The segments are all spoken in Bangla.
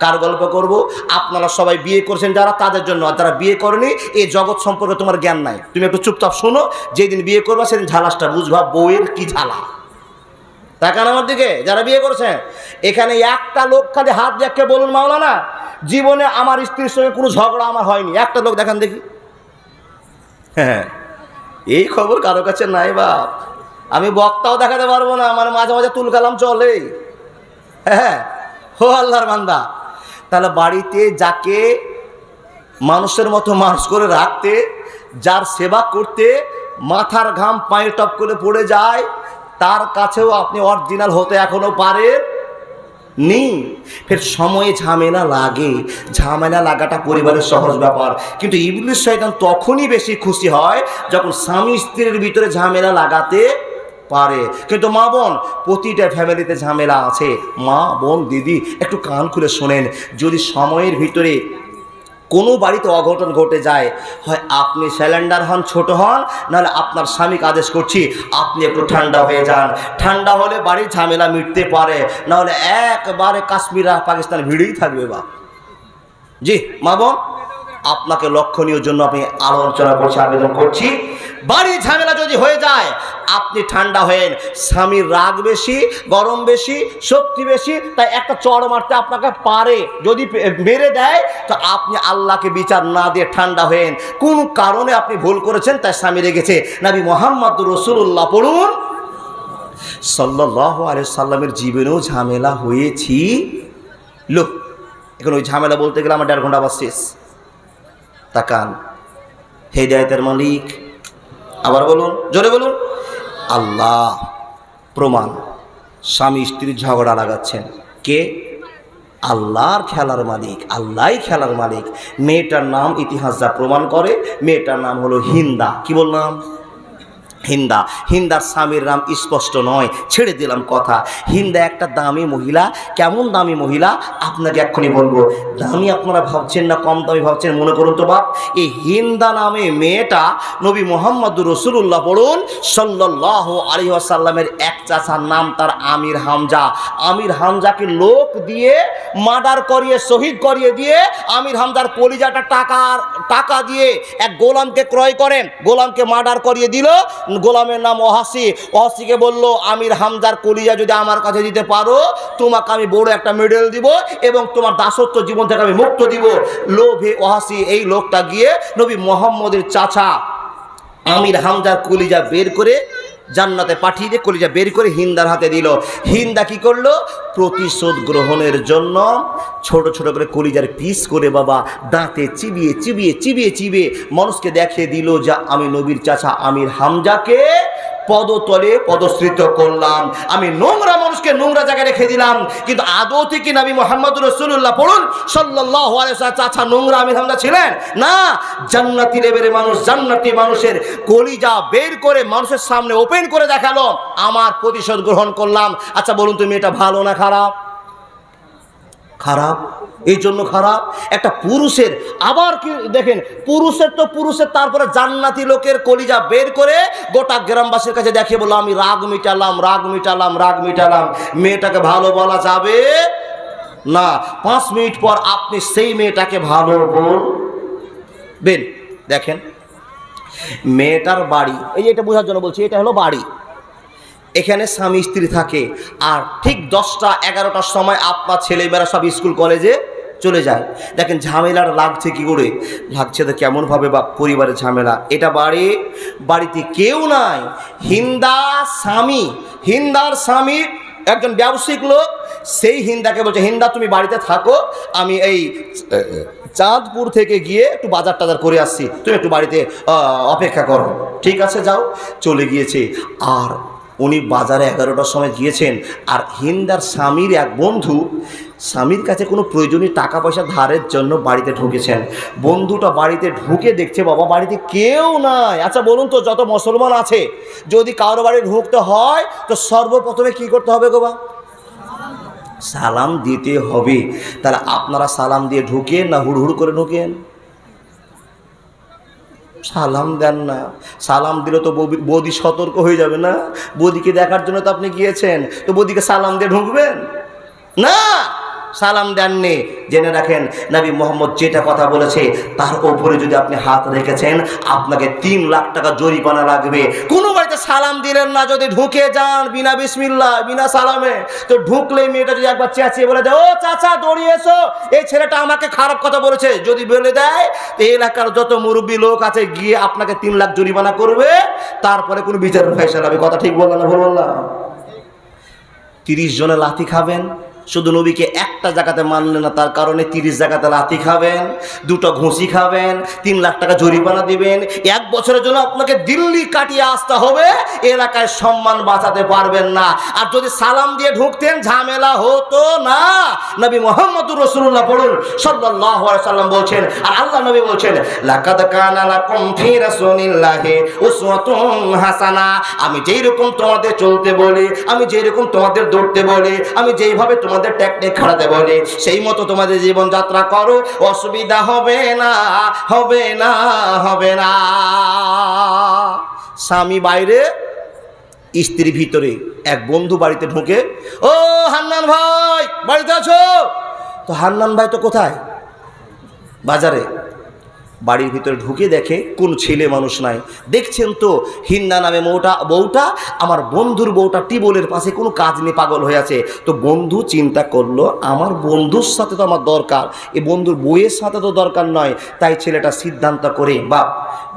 কার গল্প করব? আপনারা সবাই বিয়ে করছেন যারা, তাদের জন্য। আর যারা বিয়ে করেনি, এই জগৎ সম্পর্কে তোমার জ্ঞান নাই। তুমি একটু চুপচাপ শোনো, যেদিন বিয়ে করবা, সেদিন ঝালাসটা বুঝবা, বউয়ের কি ঝালা। তাকান আমার দিকে, যারা বিয়ে করেছেন। এখানে একটা লোক খালি হাত দেখে বলুন, মাওলানা, জীবনে আমার স্ত্রীর সঙ্গে কোনো ঝগড়া আমার হয়নি। একটা লোক দেখান দেখি। হ্যাঁ এই খবর কারও কাছে নাই বাপ। আমি বক্তাও দেখাতে পারব না মানে মাঝে মাঝে তুল কালাম চলে হ্যাঁ হো আল্লাহর বান্দা। তাহলে বাড়িতে যাকে মানুষের মতো মানুষ করে রাখতে, যার সেবা করতে মাথার ঘাম পায়ে টপ করে পড়ে যায়, তার কাছেও আপনি অরিজিনাল হতে এখনও পারেন নি। ফের সময়ে ঝামেলা লাগে। ঝামেলা লাগাটা পরিবারের সহজ ব্যাপার। কিন্তু ইবলিশ শয়তান তখনই বেশি খুশি হয় যখন স্বামী স্ত্রীর ভিতরে ঝামেলা লাগাতে পারে। কিন্তু মা বোন, প্রতিটা ফ্যামিলিতে ঝামেলা আছে। মা বোন, দিদি, একটু কান খুলে শোনেন। যদি সময়ের ভিতরে কোনো বাড়িতে অঘটন ঘটে যায়, হয় আপনি স্যালেন্ডার হন, ছোট হন, নাহলে আপনার স্বামীকে আদেশ করছি, আপনি একটু ঠান্ডা হয়ে যান। ঠান্ডা হলে বাড়ির ঝামেলা মিটতে পারে। নাহলে একবারে কাশ্মীর আর পাকিস্তান ভিড়েই থাকবে বা জি, মা বোন? আপনাকে লক্ষণীয় জন্য আমি আলোচনা করছি, আবেদন করছি। বাড়ির ঝামেলা যদি হয়ে যায়, আপনি ঠান্ডা হয়েন, স্বামীর রাগ বেশি, গরম বেশি, শক্তি বেশি, তাই একটা চড় মারতে আপনাকে পারে। যদি মেরে দেয়, তো আপনি আল্লাহকে বিচার না দিয়ে ঠান্ডা হয়েন। কোন কারণে আপনি ভুল করেছেন, তাই স্বামী রেগেছে নাবি মোহাম্মদ রসুল্লাহ পড়ুন। সাল্লাহ আলহ সাল্লামের জীবনেও ঝামেলা হয়েছি। লো এখন ওই ঝামেলা বলতে গেলে আমার দেড় ঘণ্টা আবার শেষ। তাকান। হেদায়তের মালিক। আবার বলুন, জোরে বলুন। আল্লাহ, প্রমাণ। স্বামী স্ত্রীর ঝগড়া লাগাচ্ছেন। কে? আল্লাহর খেলার মালিক আল্লাহ খেলার মালিক। মেয়েটার নাম ইতিহাস যা প্রমাণ করে, মেয়েটার নাম হলো হিন্দা। কি বললাম? হিন্দা। হিন্দার স্বামীর নাম স্পষ্ট নয়, ছেড়ে দিলাম কথা। হিন্দা একটা দামি মহিলা। কেমন দামি মহিলা? আপনাকে এক্ষুনি বলব, দামি আপনারা ভাবছেন না, কম দামি ভাবছেন? মনে করুন তো বাপ, এই হিন্দা নামে মেয়েটা নবী মোহাম্মদ রসুল্লাহ বলুন সাল্লাহ আলী আসাল্লামের এক চাচার নাম তার আমির হামজা। আমির হামজাকে লোক দিয়ে, মার্ডার করিয়ে, শহীদ করিয়ে দিয়ে, আমির হামজার কলিজাটা টাকার টাকা দিয়ে এক গোলামকে ক্রয় করেন, গোলামকে মার্ডার করিয়ে দিল। গোলামের নাম ওহাসি ওহাসিকে বলল, আমির হামজার কলিজা যদি আমার কাছে দিতে পারো, তোমাকে আমি বড় একটা মেডেল দিব এবং তোমার দাসত্ব জীবন থেকে আমি মুক্ত দিব। লোভে ওহাসি এই লোকটা গিয়ে নবী মোহাম্মদের চাচা আমির হামজার কলিজা বের করে জান্নাতে পাঠিয়ে দিয়ে কলিজা বের করে হিন্দার হাতে দিল। হিন্দা কি করল? প্রতিশোধ গ্রহণের জন্য ছোট ছোট করে কলিজার পিস করে বাবা, দাঁতে চিবিয়ে চিবিয়ে চিবিয়ে চিবিয়ে মানুষকে দেখে দিল যা আমি নবীর চাচা আমির হামজাকে পদতলে পদশ্রিত করলাম। আমি নোংরা মানুষকে নোংরা জায়গায় রেখে দিলাম। কিন্তু আদৌ থেকে নবী মোহাম্মদ রসুল্লাহ পড়ুন? সাল্লাহ চাচা নোংরা আমি ধামদা ছিলেন? না। জান্নাতি লেভেলের মানুষ, জান্নাতি মানুষের কলিজা বের করে মানুষের সামনে ওপেন করে দেখাল। আমার প্রতিশোধ গ্রহণ করলাম। আচ্ছা বলুন তুমি এটা ভালো না খারাপ? খারাপ, এই জন্য খারাপ। একটা পুরুষের, আবার কি দেখেন, পুরুষের তো পুরুষের, তারপরে জান্নাতি লোকের কলিজা বের করে গোটা গ্রামবাসীর কাছে দেখিয়ে বলল, আমি রাগ মিটালাম রাগ মিটালাম রাগ মিটালাম। মেয়েটাকে ভালো বলা যাবে না। পাঁচ মিনিট পর আপনি সেই মেয়েটাকে ভালো বলবেন দেখেন, মেয়েটার বাড়ি, এই এটা বোঝার জন্য বলছি, এটা হলো বাড়ি। এখানে স্বামী স্ত্রী থাকে। আর ঠিক দশটা, এগারোটার সময় আপনার ছেলেমেয়েরা সব স্কুল, কলেজে চলে যায়। দেখেন ঝামেলার লাগছে কি করে? লাগছে তো কেমনভাবে বা পরিবারের ঝামেলা? এটা বাড়ি, বাড়িতে কেউ নাই। হিন্দা স্বামী, হিন্দার স্বামী একজন ব্যবসায়িক লোক, সেই হিন্দাকে বলছে, হিন্দা, তুমি বাড়িতে থাকো, আমি এই চাঁদপুর থেকে গিয়ে একটু বাজার টাজার করে আসছি। তুমি একটু বাড়িতে অপেক্ষা করো। ঠিক আছে, যাও, চলে গিয়েছে। আর উনি বাজারে এগারোটার সময় গিয়েছেন আর হিন্দার স্বামীর এক বন্ধু, স্বামীর কাছে কোনো প্রয়োজনীয় টাকা পয়সা ধারের জন্য বাড়িতে ঢুকেছেন। বন্ধুটা বাড়িতে ঢুকে দেখছে, বাবা, বাড়িতে কেউ নাই। আচ্ছা বলুন তো, যত মুসলমান আছে, যদি কারও বাড়ি ঢুকতে হয়, তো সর্বপ্রথমে কি করতে হবে গো বা? সালাম দিতে হবে। তাহলে আপনারা সালাম দিয়ে ঢুকেন না হুড়হুড় করে ঢুকেন? সালাম দেন না। সালাম দিলে তো বৌদি- সতর্ক হয়ে যাবে না। বৌদিকে দেখার জন্য তো আপনি গিয়েছেন। তো বৌদিকে সালাম দিয়ে ঢুকবেন? না! সালাম দেননি। জেনে রাখেন, নবী মোহাম্মদ যেটা কথা বলেছে, তার উপরে যদি আপনি হাত রেখেছেন, আপনাকে তিন লাখ টাকা জরিমানা লাগবে। কোনো বাড়িতে সালাম দিলেন না, যদি ঢুকে যান বিনা বিসমিল্লা বিনা সালামে, তো ঢুকলে মেয়েটা যদি একবার চেঁচিয়ে বলে দেয়, ও চাচা দৌড়িয়ে এসো। এই ছেলেটা আমাকে খারাপ কথা বলেছে। যদি বলে দেয়, তো এলাকার যত মুরব্বী লোক আছে, গিয়ে আপনাকে তিন লাখ জরিমানা করবে, তারপরে কোনো বিচারের ফেসলা হবে। কথা ঠিক বললাম না, ভুল বললাম? তিরিশ জনে লাথি খাবেন শুধু নবীকে একটা জায়গাতে মানলেন না, তার কারণে তিরিশ জায়গাতে লাথি খাবেন, দুটো ঘুষি খাবেন, তিন লাখ টাকা জরিমানা দিবেন। এক বছরের জন্য আপনাকে দিল্লি কাটিয়ে আসতে হবে, এলাকায় সম্মান বাঁচাতে পারবেন না। আর যদি সালাম দিয়ে ঢুকতেন, ঝামেলা হতো না। নবী মোহাম্মদ রসুল্লাহ পড়ুন আলাইহি সাল্লাম বলছেন, আর আল্লাহ নবী বলছেন, লাকাদ কানা লাকুম ফি রাসূলিল্লাহি হাসানা। আমি যেই রকম তোমাদের চলতে বলি, আমি যেই রকম তোমাদের দৌড়তে বলি, আমি যেইভাবে তোমাদের টেকনিক খাড়াতে বলি সেই মতো তোমাদের জীবনযাত্রা করো, অসুবিধা হবে না হবে না হবে না। স্বামী বাইরে স্ত্রী ভিতরে এক বন্ধু বাড়িতে ঢুকে, ও হান্নান ভাই, বাড়িতে আছো? তো হান্নান ভাই তো কোথায়? বাজারে। বাড়ির ভিতরে ঢুকে দেখে, কোন ছেলে মানুষ নাই। দেখছেন তো হিন্দা নামে মৌটা বউটা, আমার বন্ধুর বউটা টিবলের পাশে কোনো কাজ নিয়ে পাগল হয়ে আছে। তো বন্ধু চিন্তা করল, আমার বন্ধুর সাথে তো আমার দরকার, এ বন্ধুর বইয়ের সাথে তো দরকার নয়। তাই ছেলেটা সিদ্ধান্ত করে বা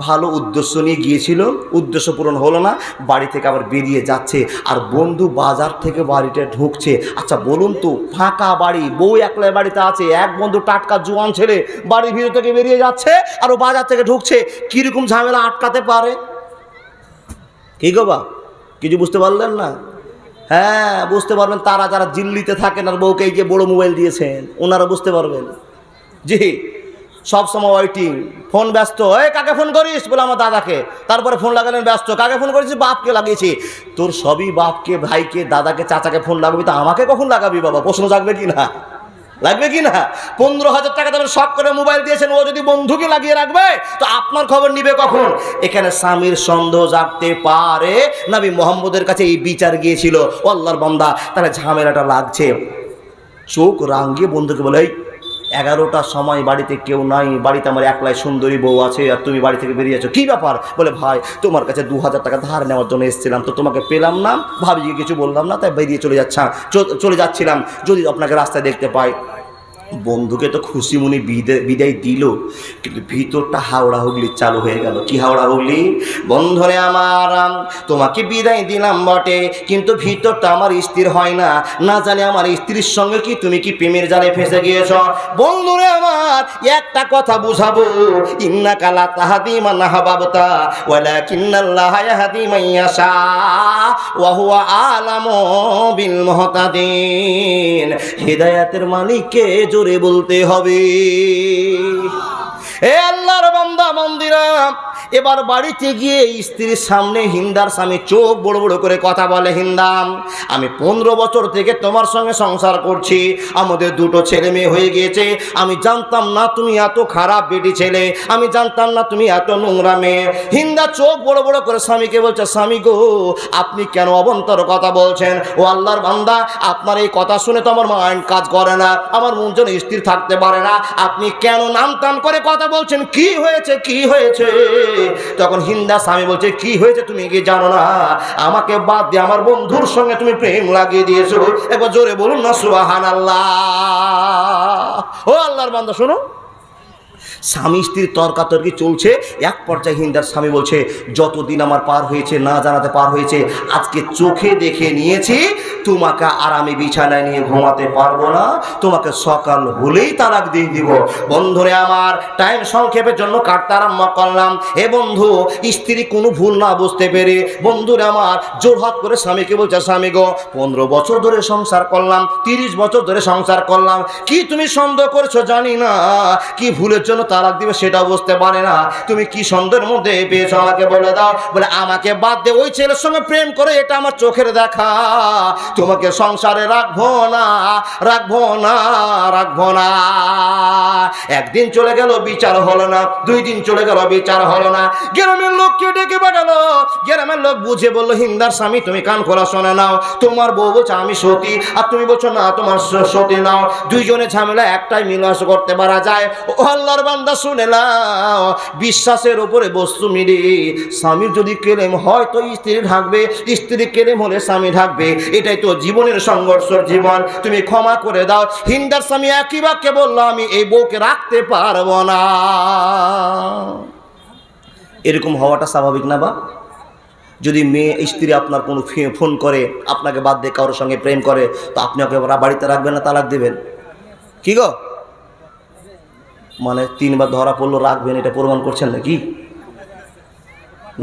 ভালো উদ্দেশ্য নিয়ে গিয়েছিল, উদ্দেশ্য পূরণ হলো না, বাড়ি থেকে আবার বেরিয়ে যাচ্ছে, আর বন্ধু বাজার থেকে বাড়িতে ঢুকছে। আচ্ছা বলুন তো, ফাঁকা বাড়ি, বউ একলাই বাড়িতে আছে, এক বন্ধু টাটকা জোয়ান ছেলে বাড়ির ভিতর থেকে বেরিয়ে যাচ্ছে? আর ও বাজার থেকে ঢুকছে, কীরকম ঝামেলা আটকাতে পারে? কি গো বা? কিছু বুঝতে পারলেন না? হ্যাঁ বুঝতে পারবেন, তারা যারা দিল্লিতে থাকেন আর বউকে এই যে বড় মোবাইল দিয়েছেন, ওনারা বুঝতে পারবেন। জি, সব সময় ওয়েটিং ফোন ব্যস্ত। এই, কাকে ফোন করিস? বলে আমার দাদাকে। তারপরে ফোন লাগালেন ব্যস্ত। কাকে ফোন করেছিস বাপকে লাগিয়েছি। তোর সবই বাপকে, ভাইকে, দাদাকে, চাচাকে ফোন লাগাবি তো আমাকে কখন লাগাবি বাবা? প্রশ্ন জাগবে কি না? লাগবে কি না? পনেরো হাজার টাকা দামের সব করে মোবাইল দিয়েছেন ও যদি বন্ধুকে লাগিয়ে রাখবে তো আপনার খবর নিবে কখন? এখানে স্বামীর সন্দেহ জাগতে পারে। নাবি মোহাম্মদের কাছে এই বিচার গিয়েছিল। ও আল্লাহর বন্দা তাহলে ঝামেলাটা লাগছে। চোখ রাঙ্গিয়ে বন্ধুকে বলে "এই, এগারোটার সময় বাড়িতে কেউ নাই, বাড়িতে আমার একলাই সুন্দরী বউ আছে আর তুমি বাড়ি থেকে বেরিয়েছো। কী ব্যাপার? বলে, ভাই, তোমার কাছে দু হাজার টাকা ধার নেওয়ার জন্য এসেছিলাম, তো তোমাকে পেলাম না। ভাবিকে কিছু বললাম না, তাই বেরিয়ে চলে যাচ্ছা চলে যাচ্ছিলাম। যদি আপনাকে রাস্তায় দেখতে পাই। বন্ধুকে তো খুশি মনে বিদে- বিদায় দিল কিন্তু ভিতরটা হাওড়া হুগলি চালু হয়ে গেল। কি হাওড়া হুগলি? বন্ধুরে আমার আম, তোমাকে বিদায় দিলাম বটে কিন্তু ভিতরটা আমার স্থির হয় না। না জানি আমার স্ত্রীর সঙ্গে কি তুমি কি প্রেমের জালে ফেসে গিয়েছ? বন্ধুরে আমার একটা কথা বুঝাবো। ইন্না কালা তাহাদি মানা হাবাবতা ওয়ালা কিন্নাল্লাহ ইয়াহদি মাইয়াশা ওয়া হুয়া আলামু বিল মুহতাদিন। হিদায়াতের মালিককে জোরে বলতে হবে। এ আল্লাহর বান্দা মন্দিরা এবার বাড়িতে গিয়ে স্ত্রীর সামনে হিন্দার স্বামী চোখ বড় বড় করে কথা বলে হিন্দাম আমি পনেরো বছর থেকে তোমার সঙ্গে সংসার করছি। আমাদের দুটো ছেলে মেয়ে হয়ে গিয়েছে। আমি জানতাম না তুমি এত খারাপ বেটি ছেলে। আমি জানতাম না তুমি এত নোংরা মেয়ে। হিন্দা চোখ বড় বড় করে স্বামীকে বলছে, স্বামী গো, আপনি কেন অবন্তর কথা বলছেন? ও আল্লাহর বান্দা, আপনার এই কথা শুনে তো আমার মাইন্ড কাজ করে না। আমার মন যেন স্থির থাকতে পারে না। আপনি কেন নাম টান করে কথা বলছেন? কি হয়েছে? কি হয়েছে? তখন হিন্দা স্বামী বলছে, কি হয়েছে তুমি কি জানো না? আমাকে বাদ দিয়ে আমার বন্ধুর সঙ্গে তুমি প্রেম লাগিয়ে দিয়েছ। একবার জোরে বলুন না সুবাহান আল্লাহ ও আল্লাহর বান্দা, শোনো। স্বামী স্ত্রীর তর্কাতর্কি চলছে। এক পর্যায়ে হিন্দার স্বামী বলছে, যতদিন আমার পার হয়েছে, না জানাতে পার হয়েছে, আজকে চোখে দেখে নিয়েছি, তোমাকে আর আমি বিছানায় নিয়ে ঘুমাতে পারব না। তোমাকে সকাল হলেই তালাক দিয়ে দিব। বন্ধুরে আমার, টাইম সংক্ষেপের জন্য কাটতে আরম্ভ করলাম। এ বন্ধু, স্ত্রী কোনো ভুল না বুঝতে পেরে, বন্ধুরে আমার, জোরহাত করে স্বামীকে বলছে, স্বামী গো, পনেরো বছর ধরে সংসার করলাম, তিরিশ বছর ধরে সংসার করলাম। কি তুমি সন্দেহ করছ জানি না। কি ভুলের জন্য তালাক দিবে সেটাও বুঝতে পারে না। তুমি কি সন্দেহের মধ্যে পেয়েছ আমাকে বলে দাও। বলে, আমাকে বাদ দে, ওই ছেলের সঙ্গে প্রেম করে এটা আমার চোখের দেখা। তোমাকে সংসারে রাখব না রাখব না রাখব না। একদিন চলে গেল, বিচার হলো না। দুই দিন চলে গেল, বিচার হলো না। গ্রামের লোক লোককে ডেকে পাঠালো। গ্রামের লোক বুঝে বলল, হিন্দার স্বামী, তুমি কান খোলা শোনে নাও। তোমার বউ বলছে, আমি সতী। আর তুমি বলছো, না, তোমার সতী নাও। দুইজনে ঝামেলা একটাই মিলাস করতে পারা যায়। ও আল্লাহর বান্দা শুনে নাও, বিশ্বাসের উপরে বস্তু মিলি। স্বামীর যদি কেলেম হয় তো স্ত্রী ঢাকবে, স্ত্রী কেলেম হলে স্বামী ঢাকবে। এটাই তো জীবনের সংঘর্ষের জীবন। তুমি ক্ষমা করে দাও। হিন্দার স্বামী একই বাক্যে বলল, আমি এই বউকে রাখতে পারব না। এরকম হওয়াটা স্বাভাবিক না বা? যদি মেয়ে, স্ত্রী আপনার কোনো ফোন করে, আপনাকে বাদ দিয়ে কারোর সঙ্গে প্রেম করে, তো আপনি ওকে বাড়িতে রাখবেন না, তালাক দেবেন? কি গো? মানে তিনবার ধরা পড়ল, রাখবেন, এটা প্রমাণ করছেন নাকি?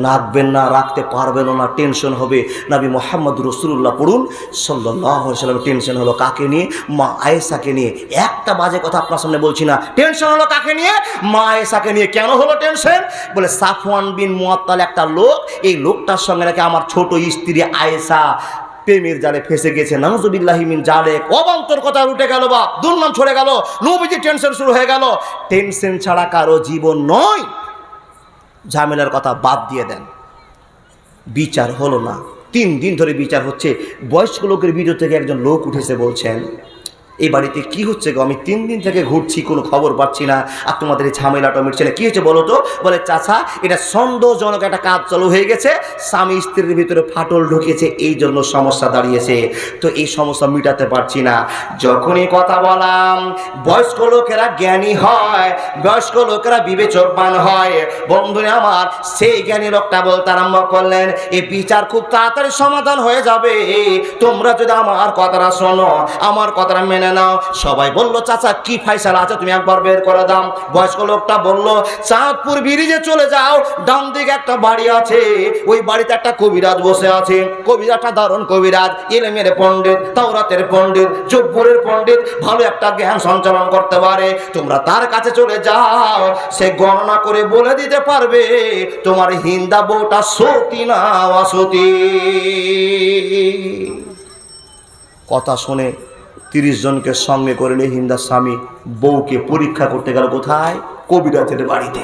রাখবেন না, রাখতে পারবেন না, টেনশন হবে। নাবি মোহাম্মদ রসুল্লাহ পড়ুন সাল্লাহ সাল্লাম টেনশন হলো কাকে নিয়ে? মা আয়েসাকে নিয়ে। একটা বাজে কথা আপনার সামনে বলছি না, টেনশন হলো কাকে নিয়ে? মা আয়েসাকে নিয়ে। কেন হলো টেনশন? বলে, সাফওয়ান বিন মুয়াত্তাল একটা লোক, এই লোকটার সঙ্গে নাকি আমার ছোট স্ত্রী আয়েসা প্রেমের জালে ফেসে গেছে। নামজুবিল্লাহিমিন জালে অবান্তর কথা উঠে গেল বা দুর্নাম ছড়ে গেল। নবীজি টেনশন শুরু হয়ে গেল। টেনশন ছাড়া কারও জীবন নয়। ঝামেলার কথা বাদ দিয়ে দেন। বিচার হলো না। তিন দিন ধরে বিচার হচ্ছে। বয়স্ক লোকের ভিডিও থেকে একজন লোক উঠেছে বলছেন এই বাড়িতে কি হচ্ছে গো? আমি তিন দিন থেকে ঘুরছি, কোনো খবর পাচ্ছি না। আর তোমাদের এই ঝামেলাটা মিটছে না কী হয়েছে বলো তো? বলে, চাচা, এটা সন্দেহজনক একটা কাজ চালু হয়ে গেছে। স্বামী স্ত্রীর ভিতরে ফাটল ঢুকেছে, এই জন্য সমস্যা দাঁড়িয়েছে। তো এই সমস্যা মিটাতে পারছি না। যখনই কথা বলাম, বয়স্ক লোকেরা জ্ঞানী হয়, বয়স্ক লোকেরা বিবেচকবান হয়। বন্ধুরা আমার, সেই জ্ঞানী লোকটা বলতে আরম্ভ করলেন এই বিচার খুব তাড়াতাড়ি সমাধান হয়ে যাবে। তোমরা যদি আমার কথাটা শোনো, আমার কথাটা মেনে নাও। সবাই বলল, চাচা, কি ফাইসালা আছে? তুমি একবার বের করে দাও। বয়স্ক লোকটা বলল, চাঁদপুর ব্রিজে চলে যাও। ডান দিকে একটা বাড়ি আছে। ওই বাড়িতে একটা কবিরাজ বসে আছে। কবিরাজটা দারুণ কবিরাজ এলেমের পণ্ডিত, তাওরাতের পণ্ডিত, জব্বরের পণ্ডিত, ভালো একটা জ্ঞান সঞ্চালন করতে পারে। তোমরা তার কাছে চলে যাও। সে গণনা করে বলে দিতে পারবে, তোমার হিন্দা বউটা সতী না অসতী? কথা শুনে তিরিশ জনকে সঙ্গে করে নিয়ে হিন্দা স্বামী বউকে পরীক্ষা করতে গেল কোথায়? কবিরাজের বাড়িতে।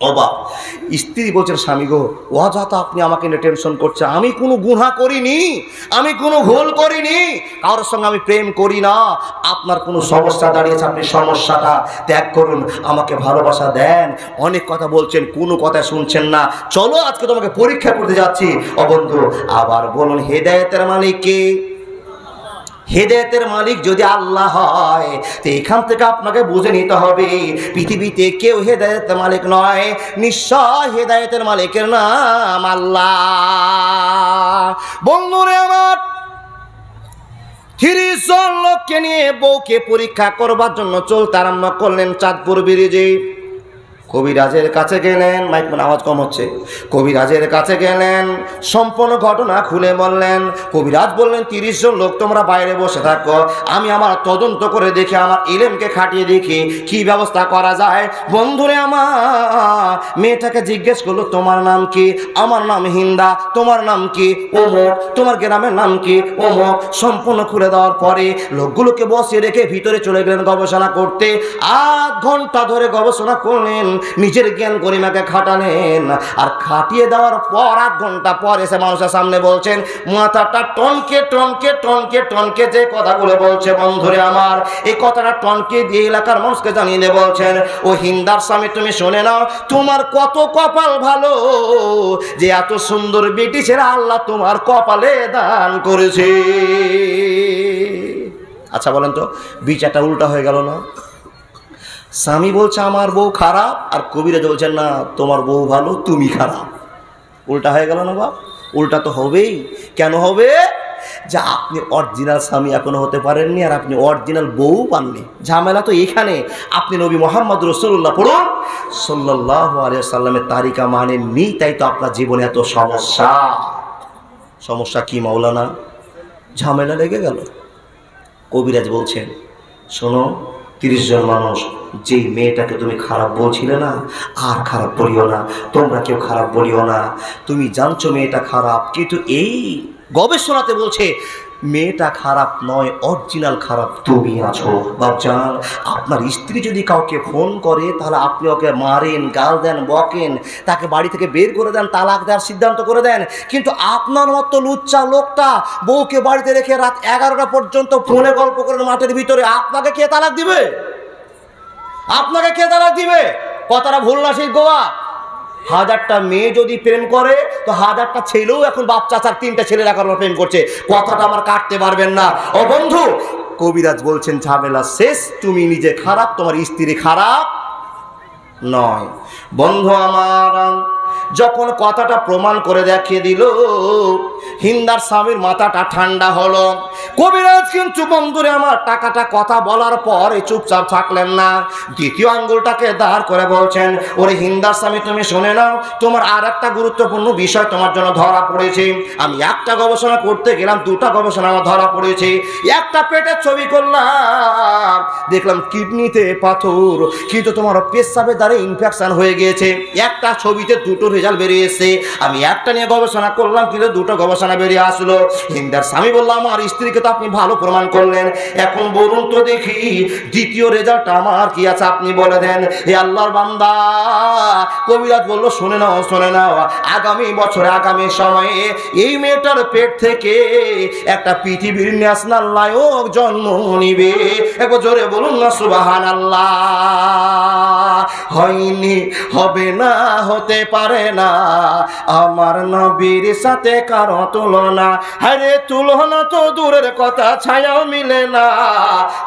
অবাক। স্ত্রী বলছেন, স্বামী গো, অযথা আপনি আমাকে নিয়ে টেনশন করছে আমি কোনো গুণা করিনি, আমি কোনো ভুল করিনি। কারোর সঙ্গে আমি প্রেম করি না। আপনার কোনো সমস্যা দাঁড়িয়েছে, আপনি সমস্যাটা ত্যাগ করুন, আমাকে ভালোবাসা দেন। অনেক কথা বলছেন, কোনো কথা শুনছেন না। চলো, আজকে তোমাকে পরীক্ষা করতে যাচ্ছি। অবন্ধু, আবার বলুন, হেদায়তের মালিক কে? হেদায়তের মালিক যদি আল্লাহ হয়, তো এখান থেকে আপনাকে বুঝে নিতে হবে, পৃথিবীতে কেউ হেদায়তের মালিক নয়, নিশ্চয় হেদায়তের মালিকের নাম আল্লাহ। বন্ধুরে আমার, তিরিশ জন লোককে নিয়ে বউকে পরীক্ষা করবার জন্য চলতে আরম্ভ করলেন চাঁদপুর ব্রিজে। কবিরাজের কাছে গেলেন, মাইক মানে আওয়াজ কম হচ্ছে। কবিরাজের কাছে গেলেন, সম্পূর্ণ ঘটনা খুলে বললেন, কবিরাজ বললেন, তিরিশ জন লোক তোমরা বাইরে বসে থাকো, আমি আমার তদন্ত করে দেখি, আমার ইলেমকে খাটিয়ে দেখি, কি ব্যবস্থা করা যায়? বন্ধুরে আমার, মেয়েটাকে জিজ্ঞেস করল, তোমার নাম কি? আমার নাম হিন্দা, তোমার নাম কি? অমুক তোমার গ্রামের নাম কি? অমুক সম্পূর্ণ খুলে দেওয়ার পরে লোকগুলোকে বসিয়ে রেখে ভিতরে চলে গেলেন গবেষণা করতে। আধ ঘণ্টা ধরে গবেষণা করলেন নিজের জ্ঞান গরিমাকে খাটালেন। আর খাটিয়ে দেওয়ার পর আধ ঘণ্টা পর এসে মানুষের সামনে বলছেন, মাথাটা টনকে টনকে টনকে টনকে যে কথাগুলো বলছে বন্ধুরে আমার, এই কথাটা টনকে দিয়ে এলাকার মানুষকে জানিয়ে বলছেন, ও হিন্দার স্বামী, তুমি শুনে নাও, তোমার কত কপাল ভালো, যে এত সুন্দর ছেড়ে আল্লাহ তোমার কপালে দান করেছে। আচ্ছা বলেন তো, বিচারটা উল্টা হয়ে গেল না? স্বামী বলছে, আমার বউ খারাপ আর কবিরাজ বলছেন না, তোমার বউ ভালো, তুমি খারাপ। উল্টা হয়ে গেল না বাপ? উল্টা তো হবেই। কেন হবে? যা আপনি অরিজিনাল স্বামী এখনও হতে পারেননি আর আপনি অরিজিনাল বউ পাননি। ঝামেলা তো এখানে। আপনি নবী মোহাম্মদ রসুল্লাহ পড়ুন সাল্লাহ আলিয়া সাল্লামের তারিকা মানেননি তাই তো আপনার জীবনে এত সমস্যা। সমস্যা কি মাওলানা? ঝামেলা লেগে গেল। কবিরাজ বলছেন, শোনো তিরিশ জন মানুষ, যেই মেয়েটাকে তুমি খারাপ বলছিলে না? আর খারাপ বলিও না, তোমরা কেউ খারাপ বলিও না। তুমি জানছো মেয়েটা খারাপ, কিন্তু এই গবেষণাতে বলছে মেয়েটা খারাপ নয় অরিজিনাল খারাপ তুমি আছো। বাবজান আপনার স্ত্রী যদি কাউকে ফোন করে, তাহলে আপনি ওকে মারেন, গাল দেন, বকেন, তাকে বাড়ি থেকে বের করে দেন, তালাক দেওয়ার সিদ্ধান্ত করে দেন। কিন্তু আপনার মতো লুচ্চা লোকটা বউকে বাড়িতে রেখে রাত এগারোটা পর্যন্ত ফোনে গল্প করেন মাঠের ভিতরে, আপনাকে কে তালাক দিবে? আপনাকে কে তালাক দিবে? কথাটা ভুল না, সেই গোয়া। হাজারটা মেয়ে যদি প্রেম করে, তো হাজারটা ছেলেও এখন বাপ চাচার তিনটা ছেলে রাখার প্রেম করছে। কথাটা আমার কাটতে পারবেন না। ও বন্ধু, কবিরাজ বলছেন, ঝামেলা শেষ, তুমি নিজে খারাপ, তোমার স্ত্রী খারাপ নয়। বন্ধু আমার, যখন কথাটা প্রমাণ করে দেখিয়ে দিল হিন্দার স্বামীর মাথাটা ঠান্ডা হলো। কবিরাজ কিন্তু বন্ধুরে, আমার টাকাটা কথা বলার পর এই চুপচাপ থাকলেন না। দ্বিতীয় আঙ্গুলটাকে দাঁড় করে বলছেন, ওরে হিন্দার স্বামী, তুমি শুনে নাও, তোমার আর একটা গুরুত্বপূর্ণ বিষয় তোমার জন্য ধরা পড়েছে। আমি একটা গবেষণা করতে গেলাম, দুটা গবেষণা আমার ধরা পড়েছে। একটা পেটের ছবি করলাম, দেখলাম কিডনিতে পাথর, কিন্তু তোমার পেশাবের দ্বারা ইনফেকশন হয়ে গিয়েছে। একটা ছবিতে দুটো রেজাল্ট বেরিয়েছে আমি একটা নিয়ে গবেষণা করলাম, কিন্তু দুটো গবেষণা বেরিয়ে আসলো। হিন্দার স্বামী বললাম আমার স্ত্রীকে তো আপনি ভালো প্রমাণ করলেন। এখন বলুন তো দেখি, দ্বিতীয় রেজাল্ট আমার কি আছে আপনি বলে দেন। হে আল্লাহর বান্দা, কবিরাজ বলল, শুনে নাও শুনে নাও। আগামী বছরে, আগামী সময়ে এই মেয়েটার পেট থেকে একটা পৃথিবীর ন্যাশনাল নায়ক জন্ম নিবে। একবার জোরে বলুন না সুবাহান আল্লাহ হয়নি, হবে না, হতে পারে না। আমার নবীর সাথে কারও তুলনা। আরে তুলনা তো দূরের কথা, ছায়াও মিলে না।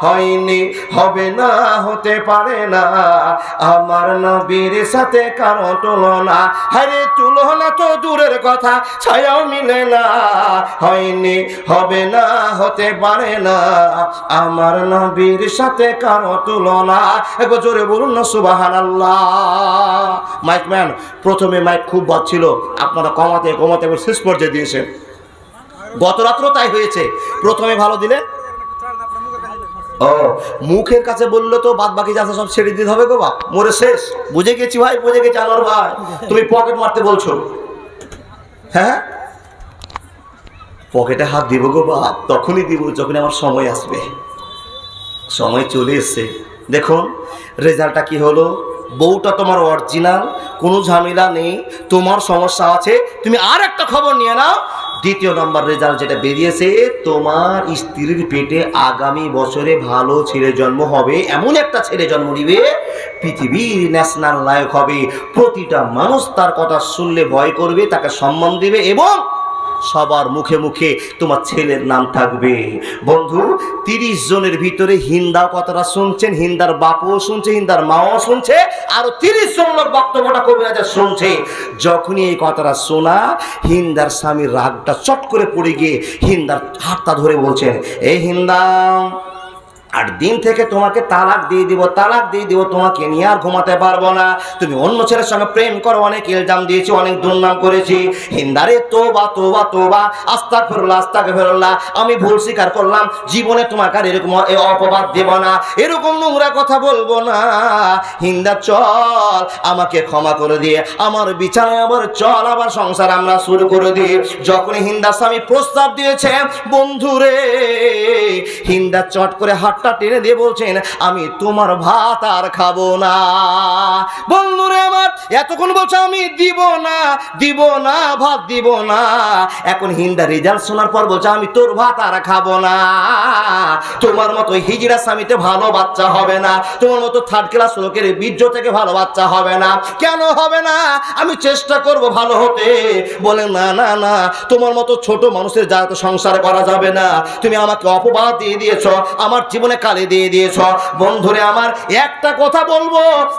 হয়নি, হবে না, হতে পারে না। আমার নবীর সাথে কারও তুলনা। আরে তুলনা তো দূরের কথা, ছায়াও মিলে না। হয়নি, হবে না, হতে পারে না। আমার নবীর সাথে কারও তুলনা। একবার জোরে বলুন না সুবাহান মাইক ম্যান, প্রথমে মাইক খুব বাজছিল। আপনারা কমাতে কমাতে শেষ পর্যায়ে দিয়েছেন। গত রাত্রও তাই হয়েছে। প্রথমে ভালো দিলে? ও, মুখের কাছে বললে তো বাদ বাকি যা সব ছেড়ে দিতে হবে গো বাপ। মরে শেষ। বুঝে গেছি ভাই, বুঝে গেছি আনোয়ার ভাই। তুমি পকেট মারতে বলছো। হ্যাঁ? পকেটে হাত দিব গো বাপ, তখনই দিব যখন আমার সময় আসবে। সময় চলে এসছে। দেখুন, রেজাল্টটা কি হলো? বউটা তোমার অরিজিনাল কোনো ঝামেলা নেই। তোমার সমস্যা আছে। তুমি আর একটা খবর নিয়ে নাও। দ্বিতীয় নম্বর রেজাল্ট যেটা বেরিয়েছে, তোমার স্ত্রীর পেটে আগামী বছরে ভালো ছেলে জন্ম হবে, এমন একটা ছেলে জন্ম নিবে, পৃথিবীর ন্যাশনাল নায়ক হবে। প্রতিটা মানুষ তার কথা শুনলে ভয় করবে, তাকে সম্মান দেবে এবং সবার মুখে মুখে তোমার ছেলের নাম থাকবে। বন্ধু, তিরিশ জনের ভিতরে হিন্দা কথাটা শুনছেন, হিন্দার বাপও শুনছে, হিন্দার মাও শুনছে, আরও তিরিশ জন লোক বক্তব্যটা কবিরাজা শুনছে। যখনই এই কথাটা শোনা, হিন্দার স্বামীর রাগটা চট করে পড়ে গিয়ে হিন্দার হাতটা ধরে বলছেন এই হিন্দা আট দিন থেকে তোমাকে তালাক দিয়ে দিব, তালাক দিয়ে দিব, তোমাকে নিয়ে আর ঘুমাতে পারব না। তুমি অন্য ছেলের সঙ্গে প্রেম করো, অনেক ইলজাম দিয়েছি, অনেক দুর্নাম করেছি। হিন্দারে তোবা তোবা তোবা আস্তা ফেরল্লা আস্তাকে ফেরল্লা আমি ভুল স্বীকার করলাম, জীবনে তোমাকে আর এরকম অপবাদ দেব না। এরকম নোংরা কথা বলব না। হিন্দা, চল, আমাকে ক্ষমা করে দিয়ে আমার বিছানায় আবার চল, আবার সংসার আমরা শুরু করে দিই যখনই হিন্দা স্বামী প্রস্তাব দিয়েছে, বন্ধুরে, হিন্দা চট করে হাতটা টেনে দিয়ে বলছেন, আমি তোমার ভাত আর খাব না। বন্ধুরে আমার, এতক্ষণ বলছে, আমি দিব না দিব না, ভাত দিব না। এখন হিন্দা রেজাল্ট শোনার পর বলছে, আমি তোর ভাত আর খাব না। তোমার মতো হিজড়া স্বামীতে ভালো বাচ্চা হবে না। তোমার মতো থার্ড ক্লাস লোকের বীর্য থেকে ভালো বাচ্চা হবে না। কেন হবে না? আমি চেষ্টা করব ভালো হতে। বলে, না না না, তোমার মতো ছোট মানুষের যা সংসার করা যাবে না। তুমি আমাকে অপবাদ দিয়ে দিয়েছ। আমার জীবনে কালে দিয়ে দিয়েছ। বন্ধুরে আমার, একটা কথা বলব।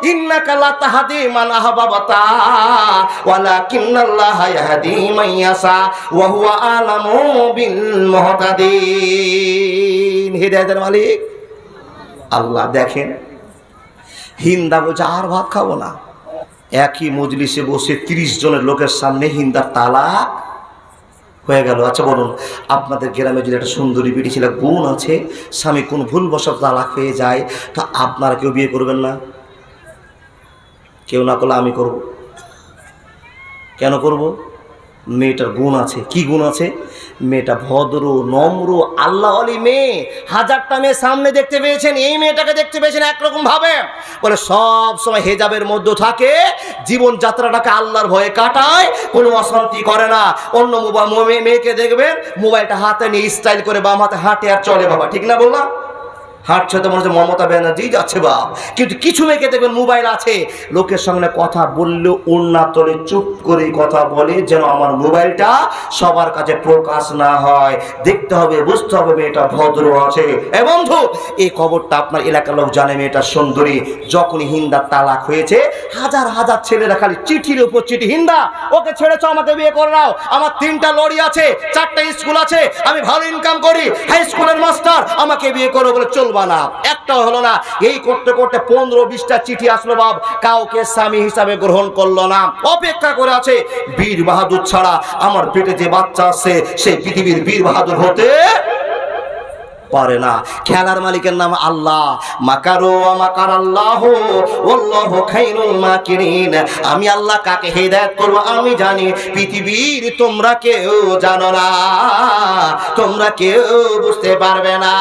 ইন্না কালা তাহাদি ওয়ালা কিন্নাল্লাহ ইয়াহদি মান ইয়াসা ওয়া হুয়া আলামু বিল মুহতাদিন। হিদায়াতের মালিক, আল্লাহ দেখেন, হিন্দা বলছে, আর ভাত খাব না। একই মজলিসে বসে তিরিশ জনের লোকের সামনে হিন্দার তালাক হয়ে গেল। আচ্ছা বলুন, আপনাদের গ্রামে যদি একটা সুন্দরী বেটি ছিল গুণ আছে, স্বামী কোন ভুলবশত তালাক হয়ে যায়, তা আপনারা কেউ বিয়ে করবেন না? কেউ না করলে আমি করব। কেন করব? মেয়েটার গুণ আছে। কি গুণ আছে? মেয়েটা ভদ্র, নম্র আল্লাহ আলী মেয়ে। হাজারটা মেয়ে সামনে দেখতে পেয়েছেন, এই মেয়েটাকে দেখতে পেয়েছেন একরকম ভাবে বলে সব সময় হেজাবের মধ্যে থাকে জীবন যাত্রাটাকে আল্লাহর ভয়ে কাটায়, কোনো অশান্তি করে না। অন্য মোবাইল মেয়েকে দেখবেন, মোবাইলটা হাতে নিয়ে স্টাইল করে বাম হাতে হাঁটে আর চলে বাবা। ঠিক না বললাম হাঁটছে তো মনে হচ্ছে মমতা ব্যানার্জি যাচ্ছে বাপ। কিন্তু কিছু মেয়েকে দেখবেন মোবাইল আছে। লোকের সঙ্গে কথা বললে ওড়না তলে, চুপ করে কথা বলে, যেন আমার মোবাইলটা সবার কাছে প্রকাশ না হয়। দেখতে হবে, বুঝতে হবে মেয়েটা ভদ্র আছে। এ বন্ধু, এই খবরটা আপনার এলাকার লোক জানে মেয়েটা সুন্দরী। যখনই হিন্দার তালাক হয়েছে, হাজার হাজার ছেলেরা খালি চিঠির উপর চিঠি, হিন্দা, ওকে ছেড়েছ, আমাকে বিয়ে করে নাও। আমার তিনটা লরি আছে, চারটা স্কুল আছে, আমি ভালো ইনকাম করি। হাই স্কুলের মাস্টার, আমাকে বিয়ে করো বলে চলবা। না। একটাও হলো না, এই করতে করতে পনেরো বিশটা চিঠি আসলো বাপ, কাউকে স্বামী হিসাবে গ্রহণ করল না। অপেক্ষা করে আছে, বীর বাহাদুর ছাড়া আমার পেটে যে বাচ্চা আছে, সে পৃথিবীর বীর বাহাদুর হতে পারে না। খেলার মালিকের নাম আল্লাহ। মাকারো মাকার আল্লাহ আল্লাহ খাইরুল মাকিরিন। আমি আল্লাহ কাকে হেদায়েত করব আমি জানি। পৃথিবীর তোমরা কেউ জানো না। তোমরা কেউ বুঝতে পারবে না।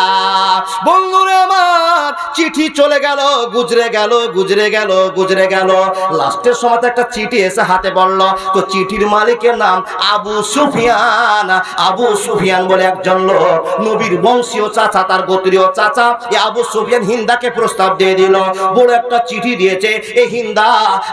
বন্ধুরে আমার, চিঠি চলে গেল, গুজরে গেল গুজরে গেল গুজরে গেল। লাস্টের সময় একটা চিঠি এসে হাতে পড়ল তো চিঠির মালিকের নাম আবু সুফিয়ান। আবু সুফিয়ান বলে একজন লোক, নবীর বংশীয় চাচা, তার গোত্রীয় চাচা এই আবু সুফিয়ান হিন্দাকে প্রস্তাব দিয়ে দিল। বড় একটা চিঠি দিয়েছে এই হিন্দা,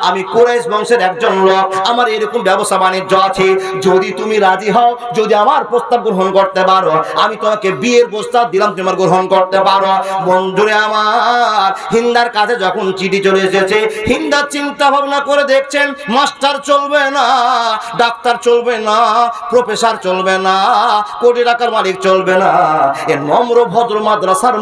আমি কোরাইশ বংশের একজন লোক, আমার এরকম ব্যবসা বাণিজ্য আছে। যদি তুমি রাজি হও, যদি আমার প্রস্তাব গ্রহণ করতে পারো, আমি তোমাকে বিয়ের প্রস্তাব দিলাম তোমার গ্রহণ করতে পারো। বন্ধুরে আমার, হিন্দার কাছে যখন চিঠি চলে এসেছে, হিন্দা চিন্তা ভাবনা করে দেখছেন, মাস্টার চলবে না, ডাক্তার চলবে না, প্রফেসর চলবে না, কোটি টাকার মালিক চলবে না। এর নম্র ভদ্র মাদ্রাসার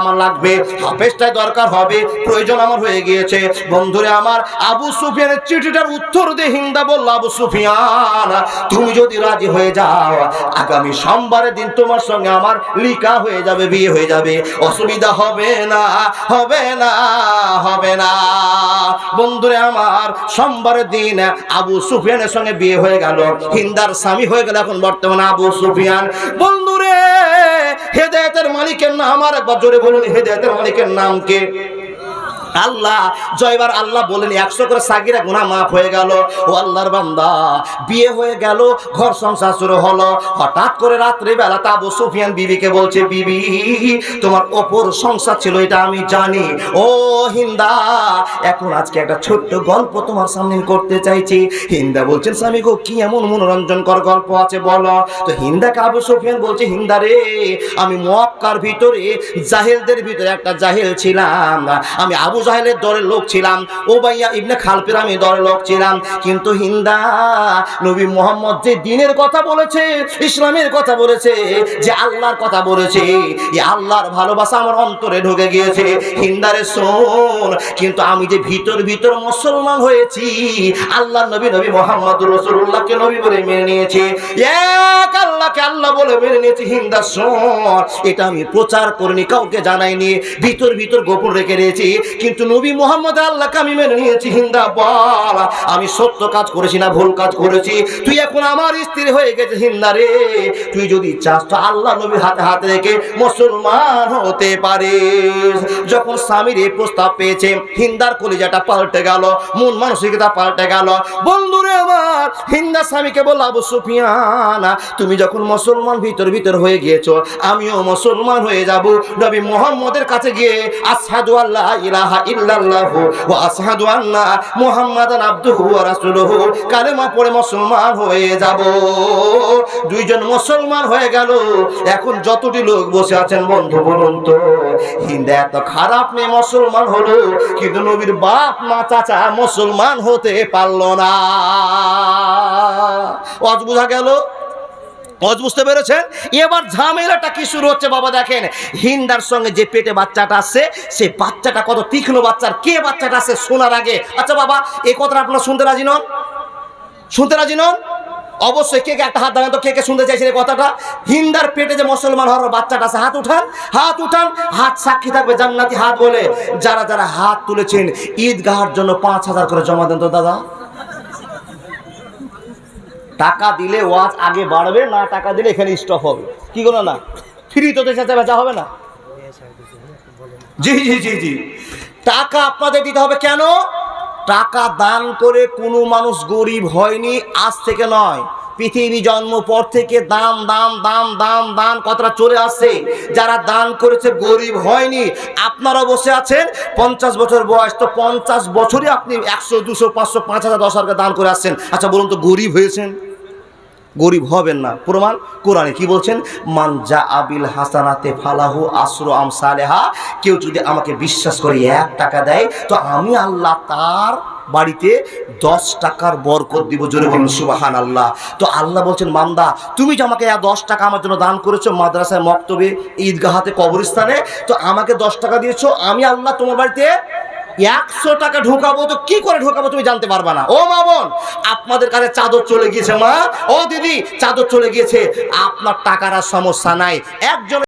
আমার লাগবে। হাফেজটাই দরকার হবে, প্রয়োজন আমার হয়ে গিয়েছে। বন্ধুরে আমার, আবু সুফিয়ানের চিঠিটার উত্তর হিন্দা বলল, আবু সুফিয়ান, তুমি যদি রাজি হয়ে যাও, আগামী সোমবারের দিন তোমার সঙ্গে আমার লিকা হয়ে যাবে, বিয়ে হয়ে যাবে। অসুবিধা হবে না হবে না হবে না। বন্ধুরে আমার, সোমবারের দিন আবু সুফিয়ানের সঙ্গে বিয়ে হয়ে গেল। হিন্দার স্বামী হয়ে গেল এখন বর্তমানে আবু সুফিয়ান। বন্ধুরে হেদায়েতের মালিকের নাম আর একবার জোরে বলুন হেদায়তের মালিকের নাম কে? আল্লাহ, জয়বার আল্লাহ বলেন, একশো করে সাগিরা গুণা মাফ হয়ে গেল। ও আল্লাহর বান্দা, বিয়ে হয়ে গেল, ঘর সংসার শুরু হলো। হঠাৎ করে রাত্রে বেলা তাবু সুফিয়ান বিবিকে বলছে, বিবি, তোমার ওপর সংসার ছিল, এটা আমি জানি। ও হিন্দা, এখন আজকে একটা ছোট্ট গল্প তোমার সামনে করতে চাইছি। হিন্দা বলছেন, স্বামী গো, কি এমন মনোরঞ্জনকর গল্প আছে বলো। তো হিন্দাকে আবু সুফিয়ান বলছে, হিন্দা রে, আমি মক্কার ভিতরে, জাহেলদের ভিতরে একটা জাহেল ছিলাম। আমি আবু জাহেলের দলের লোক ছিলাম ও ভাইয়া ইবনে খালপের আমি দলের লোক ছিলাম। কিন্তু হিন্দা নবী মোহাম্মদ যে দিনের কথা বলেছে, ইসলামের কথা বলেছে, যে আল্লাহর কথা বলেছে এই আল্লাহর ভালোবাসা আমার অন্তরে ঢুকে গিয়েছে। হিন্দারে শোন, কিন্তু আমি যে ভিতর ভিতর মুসলমান হয়েছি আল্লাহ নবী নবী মোহাম্মদ রসুল্লাহকে নবী বলে মেনে নিয়েছি। এক আল্লাহকে আল্লাহ বলে মেনে নিয়েছি, হিন্দা শোন, এটা আমি প্রচার করিনি, কাউকে জানাইনি। ভিতর ভিতর গোপন রেখে দিয়েছি কিন্তু নবী মোহাম্মদ আল্লাহকে আমি মেনে নিয়েছি হিন্দা বল আমি সত্য কাজ করেছি না ভুল কাজ করেছি? তুই এখন আমার স্ত্রী হয়ে গেছে হিন্দা রে। তুই যদি চাস তো আল্লাহ নবীর হাতে হাতে রেখে মুসলমান হতে পারিস। যখন স্বামীর এই প্রস্তাব পেয়েছে, হিন্দার কলিজাটা পাল্টে গেল, মন মানসিকতা পাল্টে গেল। বন্ধুরে আমার, হিন্দা স্বামীকে বলল আবু সুফিয়ান, তুমি যখন মুসলমান ভিতর ভিতর হয়ে গিয়েছো, আমিও মুসলমান হয়ে যাব। নবী মোহাম্মদের কাছে গিয়ে আসাদু আল্লাহ ইলাহা ইল্লাল্লাহু ওয়া আশহাদু আন্না মুহাম্মাদান আবদুহু ওয়া রাসূলুহু। কালেমা পড়ে মুসলমান হয়ে যাব। দুইজন মুসলমান হয়ে গেল। এখন যতটি লোক বসে আছেন, বন্ধু বলুন তো, হিন্দা এত খারাপ মেয়ে মুসলমান হলো, কিন্তু নবীর বাপ, মা, চাচা মুসলমান হতে পারল না। অজ বোঝা গেল অজ বুঝতে পেরেছেন? এবার ঝামেলাটা কি শুরু হচ্ছে বাবা দেখেন। হিন্দার সঙ্গে যে পেটে বাচ্চাটা আসছে সে বাচ্চাটা কত তীক্ষ্ণ বাচ্চার, কে বাচ্চাটা আছে শোনার আগে? আচ্ছা বাবা, এই কথাটা আপনারা শুনতে রাজি নন? শুনতে রাজি নন? অবশ্যই কে কে একটা হাত দাঁড়ান তো, কে কে শুনতে চাইছেন এই কথাটা? হিন্দার পেটে যে মুসলমান হওয়ার বাচ্চাটা আছে, হাত উঠান হাত উঠান, হাত সাক্ষী থাকবে, জান্নাতি হাত বলে। যারা যারা হাত তুলেছেন, ঈদগাহার জন্য পাঁচ হাজার করে জমা দেন তো দাদা। টাকা দিলে ওয়াজ আগে বাড়বে, না টাকা দিলে এখানে স্টপ হবে। কি করো না ফ্রি তো চেঁচা বেচা হবে না? জি জি জি জি। টাকা আপনাদের দিতে হবে কেন? টাকা দান করে কোনো মানুষ গরিব হয়নি, আজ থেকে নয়। পৃথিবী জন্ম পর থেকে দাম দাম দাম দাম দান কতটা চলে আসছে? যারা দান করেছে গরিব হয়নি, আপনারা বসে আছেন? পঞ্চাশ বছর বয়স, তো পঞ্চাশ বছরই আপনি একশো, দুশো, পাঁচশো, পাঁচ হাজার, দশ হাজার দান করে আসছেন। আচ্ছা বলুন তো গরিব হয়েছেন? গরিব হবেন না। প্রমাণ, কোরআনে কি বলছেন? মান যা আবিল হাসানাতে ফালাহু আসরু আম সালেহা কেউ যদি আমাকে বিশ্বাস করে এক টাকা দেয়, তো আমি আল্লাহ তার বাড়িতে দশ টাকার বরকত দিব। জোরে বলুন সুবাহান আল্লাহ তো আল্লাহ বলছেন মান্দা তুমি যে আমাকে দশ টাকা আমার জন্য দান করেছ মাদ্রাসায় মক্তবে ঈদগাহাতে কবরস্থানে, তো আমাকে দশ টাকা দিয়েছ, আমি আল্লাহ তোমার বাড়িতে একশো টাকা ঢোকাবো তো কি করে ঢোকাবো তুমি জানতে পারবা না। ও মা বোন, আপনাদের কাছে চাদর চলে গিয়েছে মা। ও দিদি, চাদর চলে গিয়েছে। আপনার টাকার আর সমস্যা নাই। একজন